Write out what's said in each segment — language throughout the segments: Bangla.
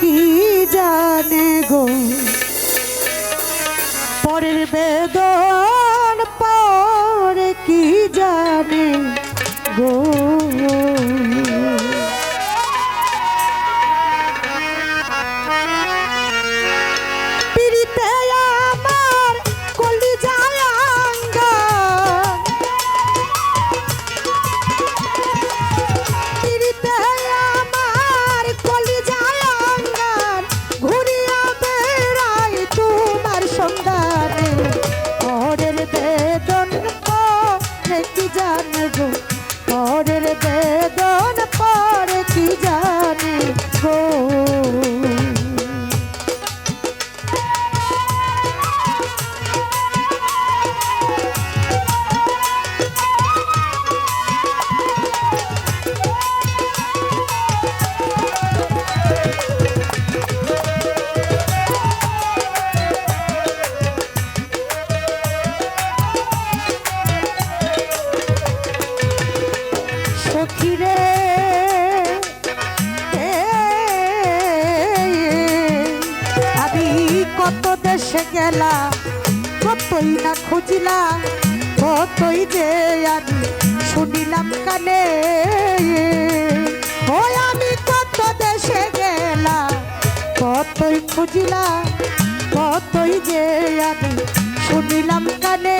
কি জানে গো? পরের বেদন পরে কি জানে গো? পরের বেদন পরে কি জানি গো? এ, আমি কত দেশে গেলাম কতই না খুঁজলাম কতই যে আমি শুনিলাম কানে। ওই আমি কত দেশে গেলাম কতই খুঁজলাম কতই যে আমি শুনিলাম কানে।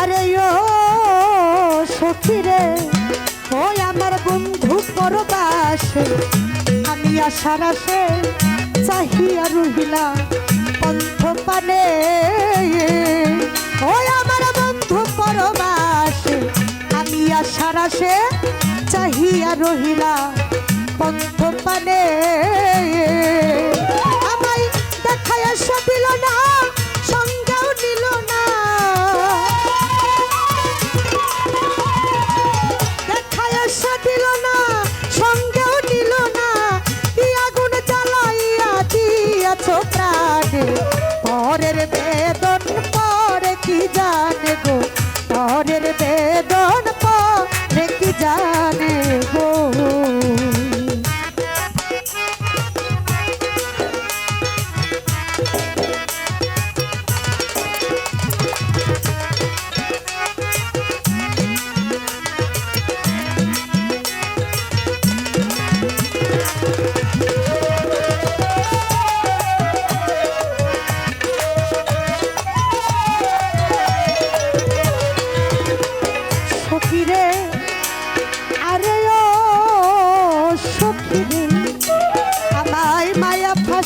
আরে ও সখীরে ওই আমার বন্ধু পরবাস। আমি আশার আসে চাহিয়া রহিলা পন্থ পানে। ওই আমার বন্ধু পরবাস, আমি আশার আসে চাহিয়া রহিলা পন্থ পানে। আমায় দেখায় দিল না প্রাণে পরের বেদন পরে কি জানে গো? পরের বেদন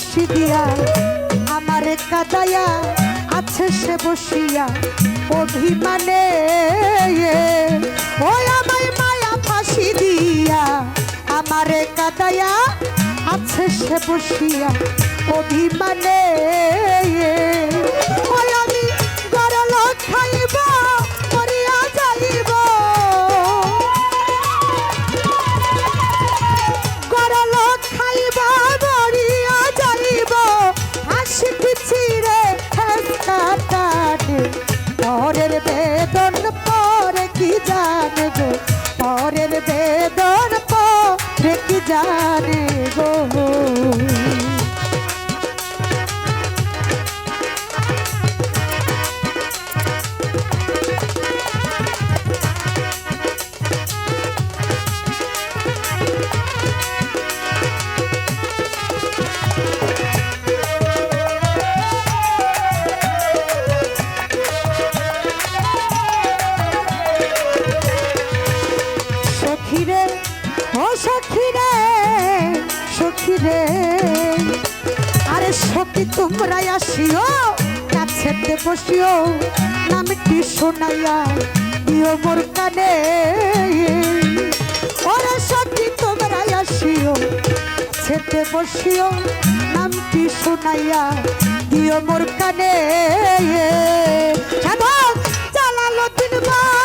ফাঁসি দিয়া আমার কাদায়া আছে সে বসিয়া অভিমানে। মায়া ফাঁসি দিয়া, আমার কাদায়া আছে সে বসিয়া অভিমানে। জানে গো। ও সখী রে সখী রে। আরে সখী, তোমরা আসিও, কাছেতে বসিও, নামটি শোনাইয়া দিও মোর কানে। ওরে সখী, তোমরা আসিও, কাছেতে বসিও, নামটি শোনাইয়া দিও মোর কানে। সাধক চালালো তিনবার।